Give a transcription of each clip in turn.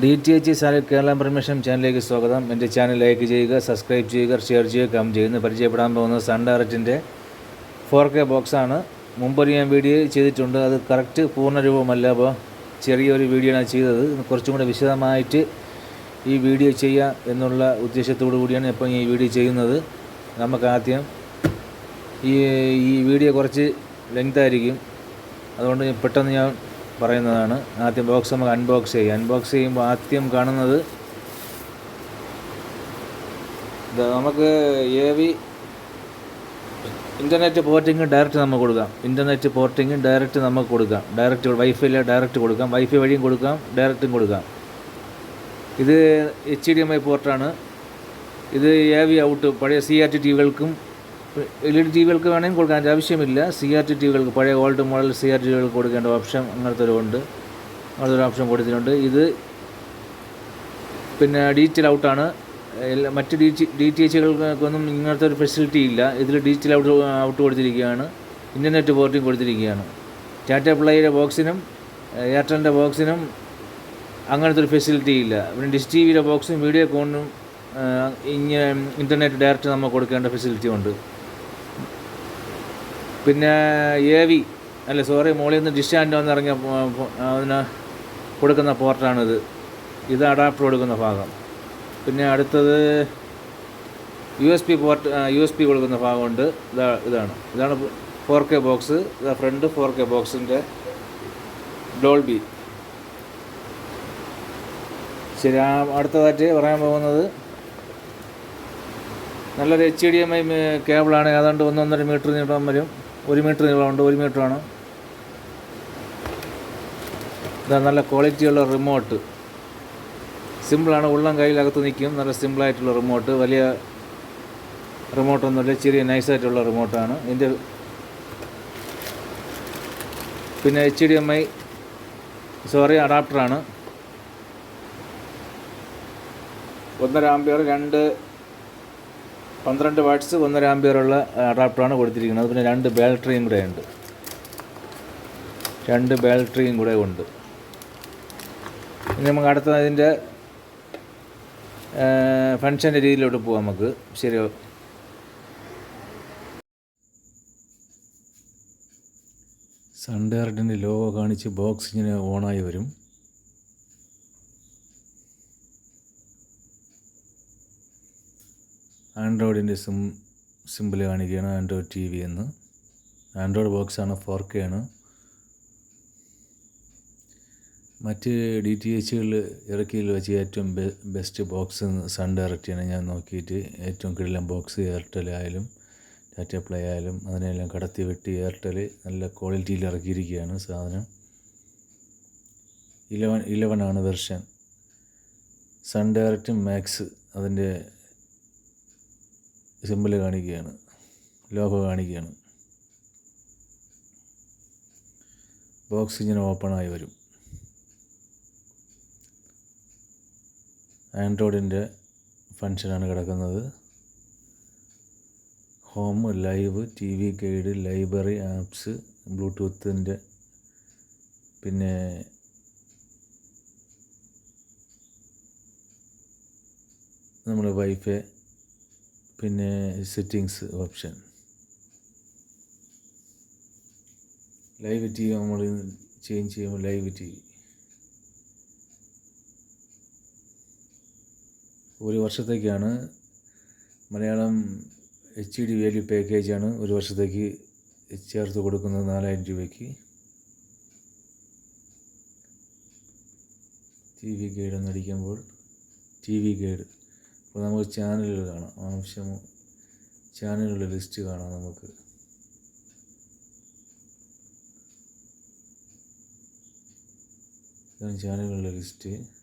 D T H സാലിൽ Kerala promotion ചാനലിലേക്ക് സ്വാഗതം. എന്റെ ചാനൽ ലൈക്ക് ചെയ്യുക സബ്സ്ക്രൈബ് ചെയ്യുക ഷെയർ ചെയ്യുക കമന്റ് ചെയ്യുന്ന പരിചയപ്പെടാൻ പോകുന്നത് സൺ ഡയറക്റ്റിന്റെ ഫോർ കെ ബോക്സാണ് മുമ്പൊരു ഞാൻ വീഡിയോ ചെയ്തിട്ടുണ്ട്. അത് കറക്റ്റ് പൂർണ രൂപമല്ല അപ്പോൾ ചെറിയൊരു വീഡിയോ ആണ് ചെയ്തത്. കുറച്ചും കൂടെ വിശദമായിട്ട് ഈ വീഡിയോ ചെയ്യാം എന്നുള്ള ഉദ്ദേശത്തോടു കൂടിയാണ് ഇപ്പം ഈ വീഡിയോ ചെയ്യുന്നത്. നമുക്ക് ആദ്യം ഈ ഈ വീഡിയോ കുറച്ച് ലെങ്ത് ആയിരിക്കും. അതുകൊണ്ട് പെട്ടെന്ന് ഞാൻ പറയുന്നതാണ്. ആദ്യം ബോക്സ് നമുക്ക് അൺബോക്സ് ചെയ്യാം. അൺബോക്സ് ചെയ്യുമ്പോൾ ആദ്യം കാണുന്നത് നമുക്ക് A V internet porting direct നമുക്ക് കൊടുക്കാം. ഇന്റർനെറ്റ് പോർട്ടിങ് ഡയറക്റ്റ് നമുക്ക് കൊടുക്കാം. ഡയറക്റ്റ് വൈഫൈയിൽ ഡയറക്റ്റ് കൊടുക്കാം. വൈഫൈ വഴിയും കൊടുക്കാം ഡയറക്റ്റും കൊടുക്കാം. ഇത് എച്ച് ഡി എം ഐ പോർട്ടാണ് ഇത് എ വി ഔട്ട് പഴയ സി ആർ ടി ടി വികൾക്കും എൽ ഇ ഡി ടി വികൾക്ക് വേണമെങ്കിൽ കൊടുക്കാൻ ആവശ്യമില്ല. സി ആർ ടി ടി വികൾക്ക് പഴയ old model C R T വികൾക്ക് കൊടുക്കേണ്ട ഓപ്ഷൻ അങ്ങനത്തെ ഒരു ഉണ്ട്. അങ്ങനത്തെ ഒരു ഓപ്ഷൻ കൊടുത്തിട്ടുണ്ട്. ഇത് പിന്നെ ഡിജിറ്റൽ ഔട്ടാണ് മറ്റ് ഡി ഡി ടി എച്ചുകൾക്കൊന്നും ഇങ്ങനത്തെ ഒരു ഫെസിലിറ്റി ഇല്ല. ഇതിൽ ഡിജിറ്റൽ ഔട്ട് ഔട്ട് കൊടുത്തിരിക്കുകയാണ്. ഇന്റർനെറ്റ് പോർട്ടിങ് കൊടുത്തിരിക്കുകയാണ്. ടാറ്റ പ്ലേയുടെ ബോക്സിനും എയർടെലിന്റെ ബോക്സിനും അങ്ങനത്തെ ഒരു ഫെസിലിറ്റി ഇല്ല. പിന്നെ ഡിഷ് ടി വിയുടെ ബോക്സും വീഡിയോ കോണിനും ഇങ്ങനെ ഇന്റർനെറ്റ് ഡയറക്റ്റ് നമുക്ക് കൊടുക്കേണ്ട ഫെസിലിറ്റി ഉണ്ട്. പിന്നെ എ വി അല്ല സോറി മോളിൽ നിന്ന് ഡിഷ് ആൻഡ് വന്ന് ഇറങ്ങിയ പോ- പോ- അതിന് കൊടുക്കുന്ന പോർട്ടാണിത്. ഇത് അഡാപ്റ്റർ കൊടുക്കുന്ന ഭാഗം. പിന്നെ അടുത്തത് U S P port U S P കൊടുക്കുന്ന ഭാഗമുണ്ട്. ഇതാ ഇതാണ്. ഇതാണ് ഫോർ കെ ബോക്സ്. ഇതാ ഫ്രണ്ട് ഫോർ കെ ബോക്സിന്റെ ഡോൾബി. ശരി ആ അടുത്തതായിട്ട് പറയാൻ പോകുന്നത് നല്ലൊരു എച്ച് ഡി എം ഐ കേബിളാണ്. ഏതാണ്ട് ഒന്നൊന്നര മീറ്റർ നീളം വരും. ഒരു മീറ്റർ നീളമുണ്ട് ഒരു മീറ്ററാണ് ഇതാ നല്ല ക്വാളിറ്റിയുള്ള റിമോട്ട് സിമ്പിളാണ് ഉള്ളം കയ്യിലകത്ത് നിൽക്കും. നല്ല സിമ്പിളായിട്ടുള്ള റിമോട്ട് വലിയ റിമോട്ടൊന്നുമില്ല ചെറിയ നൈസായിട്ടുള്ള റിമോട്ടാണ് ഇതിന്റെ പിന്നെ H D M I sorry അഡാപ്റ്ററാണ് ഒന്നര ആംബിയർ രണ്ട് പന്ത്രണ്ട് വാട്ട്സ് ഒന്നര ആംബിയറുള്ള അഡാപ്റ്ററാണ് കൊടുത്തിരിക്കുന്നത്. പിന്നെ രണ്ട് ബാറ്ററിയും കൂടെ ഉണ്ട്. രണ്ട് ബാറ്ററിയും കൂടെ ഉണ്ട്. ഇനി നമുക്ക് അടുത്ത അതിന്റെ ഫങ്ഷന്റെ രീതിയിലോട്ട് പോവാം നമുക്ക്. ശരി സൺഡേർഡിന്റെ ലോഗോ കാണിച്ച് ബോക്സ് ഇങ്ങനെ ഓണായി വരും. ആൻഡ്രോയിഡിന്റെ സിം സിമ്പിൾ കാണിക്കുകയാണ് ആൻഡ്രോയിഡ് ടി വി എന്ന്. ആൻഡ്രോയിഡ് ബോക്സാണ് ഫോർ കെ ആണ് മറ്റ് ഡി ടി എച്ചുകളിൽ ഇറക്കിയിൽ വെച്ച് ഏറ്റവും ബെസ്റ്റ് ബോക്സ് സൺ ഡയറക്റ്റാണ് ഞാൻ നോക്കിയിട്ട്. ഏറ്റവും കിടിലം ബോക്സ് എയർടെൽ ആയാലും ടാറ്റ പ്ലേ ആയാലും അതിനെല്ലാം കടത്തി വെട്ടി എയർടെൽ നല്ല ക്വാളിറ്റിയിൽ ഇറക്കിയിരിക്കുകയാണ് സാധനം. ഇലവൻ ഇലവൻ ആണ് വെർഷൻ. സൺ ഡയറക്റ്റ് മാക്സ് അതിന്റെ സിമ്പിൾ കാണിക്കുകയാണ്. ലോഗോ കാണിക്കുകയാണ്. ബോക്സ് ഇങ്ങനെ ഓപ്പണായി വരും. ആൻഡ്രോയിഡിന്റെ ഫങ്ഷനാണ് കിടക്കുന്നത്. Home live T V guide library apps ബ്ലൂടൂത്തിന്റെ പിന്നെ നമ്മൾ വൈഫൈ പിന്നെ settings option live T V നമ്മൾ ചേഞ്ച് ചെയ്യുമ്പോൾ ലൈവ് ടി വി ഒരു വർഷത്തേക്കാണ് മലയാളം എച്ച് ഡി വാല്യൂ പാക്കേജാണ് ഒരു വർഷത്തേക്ക് ചേർത്ത് കൊടുക്കുന്നത് നാലായിരം രൂപയ്ക്ക്. ടി വി ഗൈഡ് എന്നടിക്കുമ്പോൾ ടി വി ഗൈഡ് അപ്പോൾ നമുക്ക് ചാനലുകൾ കാണാം. ആവശ്യം ചാനലുകളുടെ ലിസ്റ്റ് കാണാം നമുക്ക്. ചാനലുകളുടെ ലിസ്റ്റ്.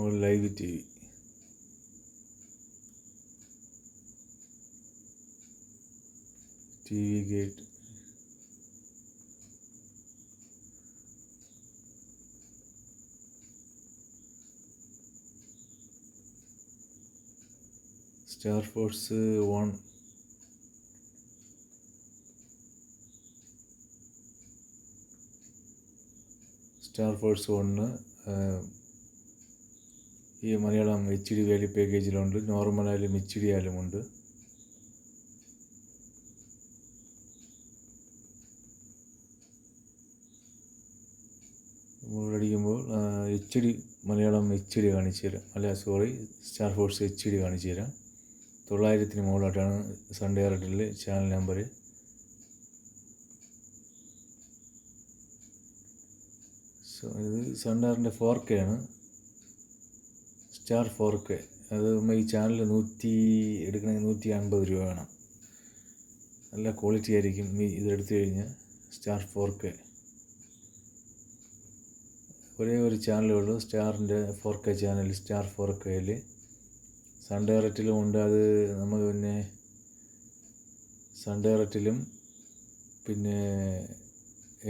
മുകളിൽ live T V T V gate star force one star force one ഈ മലയാളം എച്ച് ഡി വാല്യൂ പാക്കേജിലുണ്ട് നോർമലായാലും എച്ച് ഡി ആയാലും ഉണ്ട്. അടിക്കുമ്പോൾ H D Malayalam H D കാണിച്ചു തരാം. അല്ല sorry star force H D കാണിച്ചു തരാം. തൊള്ളായിരത്തിന് മുകളിലായിട്ടാണ് സൺഡേ ആർട്ടിലെ ചാനൽ നമ്പർ സോ ഇത് സൺഡേറിന്റെ ഫോർ കെ ആണ്. സ്റ്റാർ ഫോർ കെ അത് ഈ ചാനൽ നൂറ്റി എടുക്കണമെങ്കിൽ നൂറ്റി അൻപത് രൂപ വേണം. നല്ല ക്വാളിറ്റി ആയിരിക്കും ഈ ഇതെടുത്തു കഴിഞ്ഞാൽ സ്റ്റാർ ഫോർ കെ ഒരേ ഒരു ചാനലേ ഉള്ളൂ സ്റ്റാറിന്റെ four K channel star four കെയിൽ സൺ ഡയറക്റ്റിലും ഉണ്ട്. അത് നമുക്ക് പിന്നെ സൺ ഡയറക്റ്റിലും പിന്നെ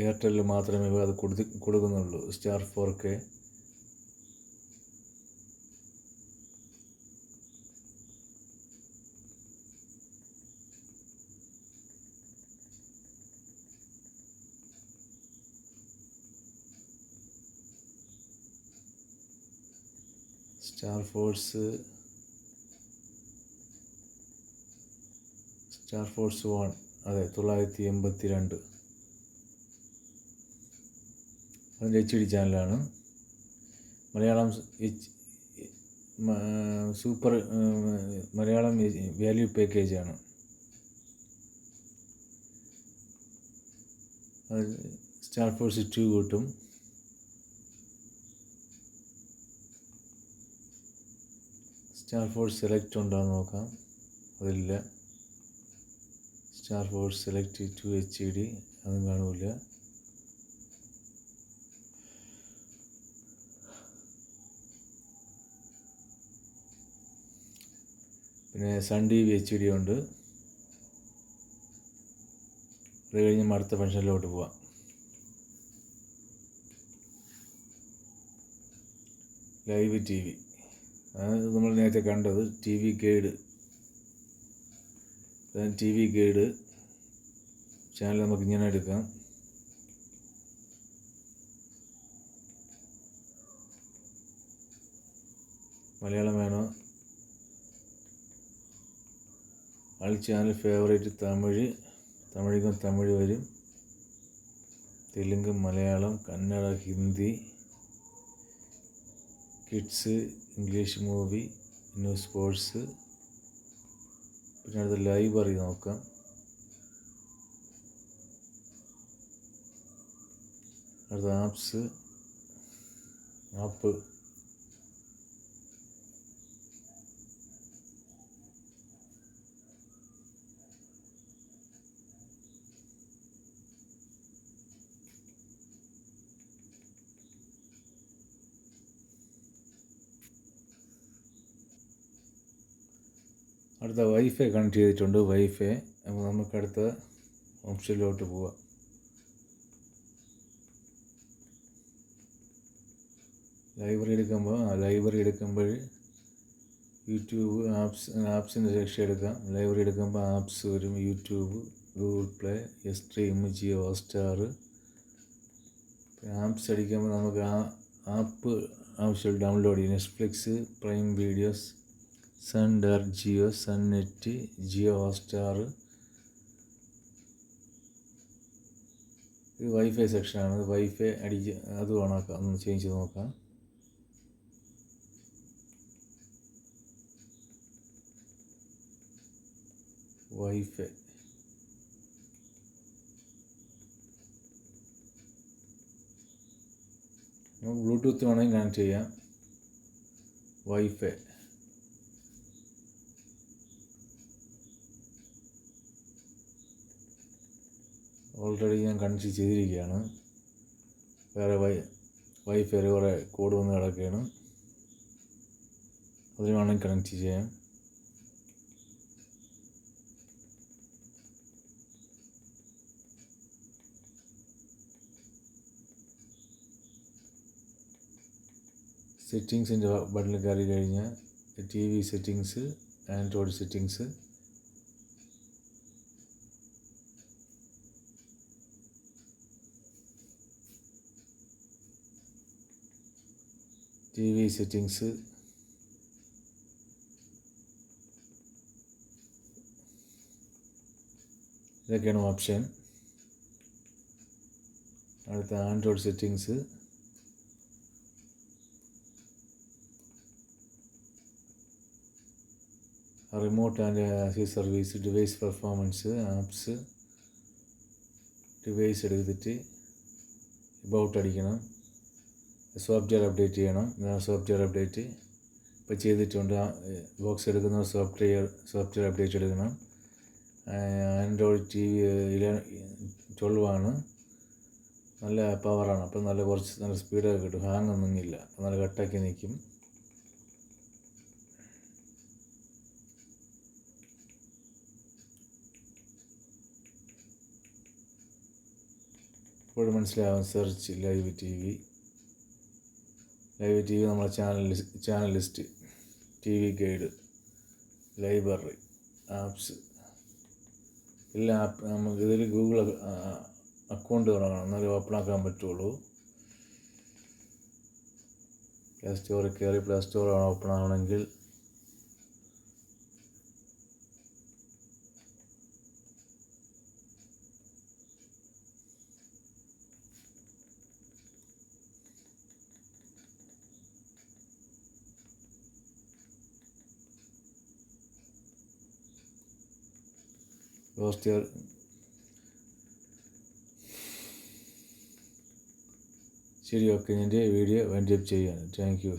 എയർടെല്ലിൽ മാത്രമേ അത് കൊടുത്ത് കൊടുക്കുന്നുള്ളൂ star four K star force star force one അതെ തൊള്ളായിരത്തി എൺപത്തി രണ്ട് അതിന്റെ എച്ച് ഡി ചാനലാണ്. Malayalam H super Malayalam value പാക്കേജാണ്. സ്റ്റാർ ഫോഴ്സ് ടു കിട്ടും. സ്റ്റാർ ഫോഴ്സ് സെലക്ട് ഉണ്ടോയെന്ന് നോക്കാം. അതില്ല. Star force select two H E D അതും കാണില്ല പിന്നെ Sun T V H D ഉണ്ട്. അത് കഴിഞ്ഞ് അടുത്ത ഫംഗ്ഷനിലോട്ട് പോവാം. ലൈവ് ടി വി നമ്മൾ നേരത്തെ കണ്ടത് T V guide T V guide channel നമുക്ക് ഇങ്ങനെ എടുക്കാം. മലയാളം വേണോ? All channel favourite Tamil. തമിഴിക്കും Tamil വരും. Telugu Malayalam Kannada Hindi kids English movie new sports പിന്നെ അടുത്ത ലൈബ്രറി നോക്കാം. അടുത്ത ആപ്സ് ആപ്പ്. അടുത്ത വൈഫൈ കണക്ട് ചെയ്തിട്ടുണ്ട് വൈഫൈ അപ്പോൾ നമുക്ക് അടുത്ത ഓപ്ഷനിലോട്ട് പോവാം. ലൈബ്രറി എടുക്കുമ്പോൾ ലൈബ്രറി എടുക്കുമ്പോൾ യൂട്യൂബ് ആപ്സ് ആപ്സിന്റെ സെക്ഷൻ എടുക്കാം. ലൈബ്രറി എടുക്കുമ്പോൾ ആപ്സ് വരും. YouTube Google play stream Jio Hotstar apps അടിക്കുമ്പോൾ നമുക്ക് ആ ആപ്പ് ആവശ്യം ഡൗൺലോഡ് ചെയ്യും. Netflix prime videos Sun Dar Jio Sun net Jio Hotstar ഇത് വൈഫൈ സെക്ഷനാണ് വൈഫൈ അടിച്ച് അത് ഓണാക്കാം ഒന്ന് ചേഞ്ച് ചെയ്ത് നോക്കാം. വൈഫൈ ബ്ലൂടൂത്ത് വേണമെങ്കിൽ കണക്ട് ചെയ്യാം. വൈഫൈ ഓൾറെഡി ഞാൻ കണക്ട് ചെയ്തിരിക്കുകയാണ്. വേറെ വൈ വൈഫ് വൈഫൈ കുറേ കോഡ് വന്ന് കിടക്കുകയാണ്. അതിന് വേണമെങ്കിൽ കണക്ട് ചെയ്യാം. സെറ്റിങ്സിന്റെ ബട്ടണിൽ കയറി കഴിഞ്ഞാൽ T V settings Android settings T V settings ഇതൊക്കെയാണ് ഓപ്ഷൻ അടുത്ത Android settings remote and access service device performance apps device എടുത്തിട്ട് എബൌട്ട് അടിക്കണം സോഫ്റ്റ്വെയർ അപ്ഡേറ്റ് ചെയ്യണം. Software update. ഇപ്പോൾ ചെയ്തിട്ടുണ്ട്. ബോക്സ് എടുക്കുന്ന സോഫ്റ്റ്വെയർ സോഫ്റ്റ്വെയർ അപ്ഡേറ്റ് എടുക്കണം. ആൻഡ്രോയിഡ് ടി വി ഇല ട്വൽവ് ആണ്. നല്ല പവറാണ്. അപ്പം നല്ല കുറച്ച് നല്ല സ്പീഡൊക്കെ കിട്ടും. ഹാങ് ഒന്നും ഇല്ല. നല്ല കട്ടാക്കി നിൽക്കും. ഇപ്പോഴും മനസ്സിലാവും. Search live T V. Live T V നമ്മളെ channel channel list T V guide library apps എല്ലാ ആപ്പ് നമുക്ക് ഇതിൽ ഗൂഗിൾ അക്കൗണ്ട് തുടങ്ങണം എന്നാലേ ഓപ്പൺ ആക്കാൻ പറ്റുള്ളൂ. പ്ലേ സ്റ്റോറിൽ കയറി പ്ലേ സ്റ്റോർ ഓപ്പൺ ആവണമെങ്കിൽ സോഫ്റ്റ്വെയർ ശരി ഓക്കെ എന്റെ വീഡിയോ വൈൻഡപ്പ് ചെയ്യാണ് താങ്ക് യു